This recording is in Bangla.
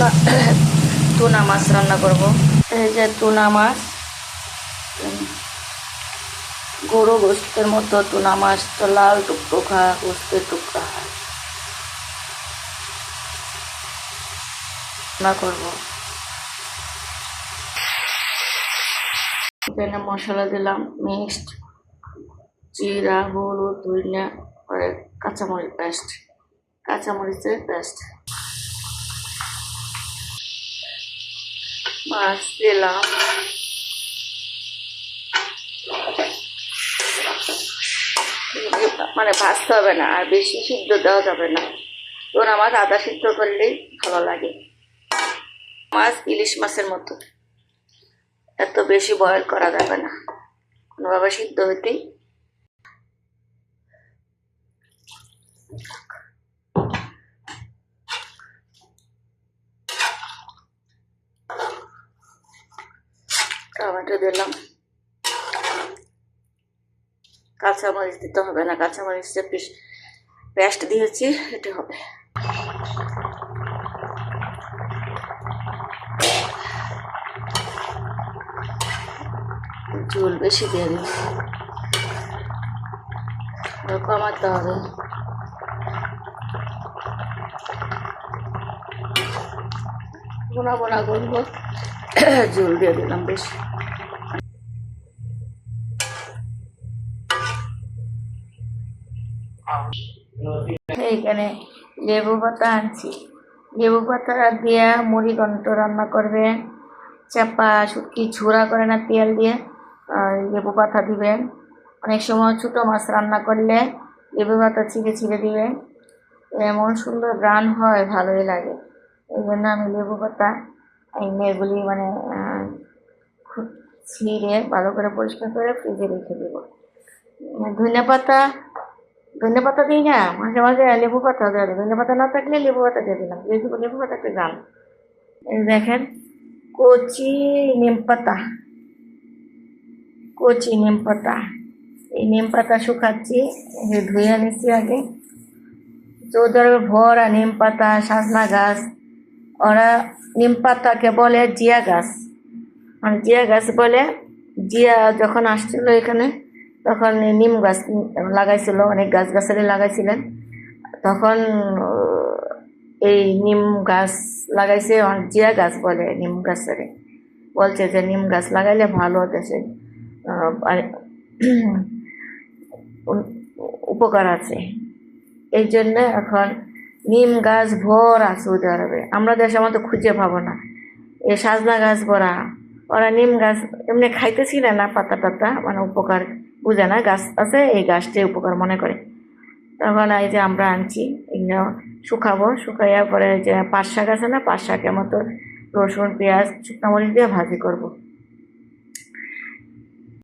টুনা টুনা মাছ রান্না করব। এই যে টুনা মাছ। গরু গোস্তের মতো টুনা মাছ, তো লাল টুকটুকা গোস্তের টুকরা রান্না করব। এখানে মশলা দিলাম, মিক্সড জিরা, হলুদ, ধনিয়া কাঁচামরিচ, পেস্ট। কাঁচামরিচের পেস্ট। মাছ দিলাম মানে ভাজতে হবে না, আর বেশি সিদ্ধ দেওয়া যাবে না। তোরা মাছ আদা সিদ্ধ করলেই ভালো লাগে। মাছ ইলিশ মাছের মতো। এত বেশি বয়েল করা যাবে না। কোনোভাবে সিদ্ধ হইতেই টমেটো দিলাম। কাঁচামরিচ দিতে হবে না, কাঁচামরিচের পিস পেস্ট দিয়েছি, এটা হবে। ঝোল বেশি দিয়ে দিই কমাতে হবে। বোনা বোনা করব ঝোল দিয়ে দিলাম বেশি। এইখানে লেবু পাতা আনছি। লেবু পাতা দিয়ে মুড়ি ঘন্ট রান্না করবেন চাপা শুটকি ঝোড়া করে না তেল দিয়ে আর লেবু পাতা দিবেন। অনেক সময় ছোটো মাছ রান্না করলে লেবু পাতা ছিঁড়ে ছিঁড়ে দিবেন এমন সুন্দর রান হয় ভালোই লাগে। এই জন্য আমি লেবু পাতা এনে এগুলি মানে আহ, খুব ছিঁড়ে ভালো করে পরিষ্কার করে ফ্রিজে রেখে দেবো ধনে পাতা ধনে পাতা দিই না মাঝে মাঝে লেবু পাতা দেওয়া যায় ধনে পাতা না থাকলে লেবু পাতা দিয়ে দিলাম যেহেতু লেবু পাতা একটা গান এই দেখেন কচি নিম পাতা কচি নিম পাতা এই নিম পাতা শুকাচ্ছি এই যে ধুয়ে নিচ্ছি আগে চৌধুরী ভরা নিম পাতা সাজনা গাছ ওরা নিম পাতাকে বলে জিয়া গাছ। মানে জিয়া গাছ বলে জিয়া যখন আসছিল এখানে, তখন নিম গাছ লাগাইছিল, অনেক গাছ গাছালি লাগাইছিলেন। তখন এই নিম গাছ লাগাইছে জিয়া গাছ বলে নিম গাছের। বলছে যে নিম গাছ লাগাইলে ভালো দেশে উপকার আছে। এই জন্য এখন নিম গাছ ভর আছে সৌদি আরবে। আমরা দেশের মতো খুঁজে পাবো না। এ সাজনা গাছ ভরা। ওরা নিম গাছ এমনি খাইতেছিল না পাতা টাতা মানে উপকার বুঝে না, গাছ আছে, এই গাছটাই উপকার মনে করে। তখন এই যে আমরা আনছি, এগুলো শুকাবো, শুকাইয়া পরে যে পাট শাক আছে না পাট শাকের মতো রসুন, পেঁয়াজ, শুকনো মরিচ দিয়ে ভাজি করব।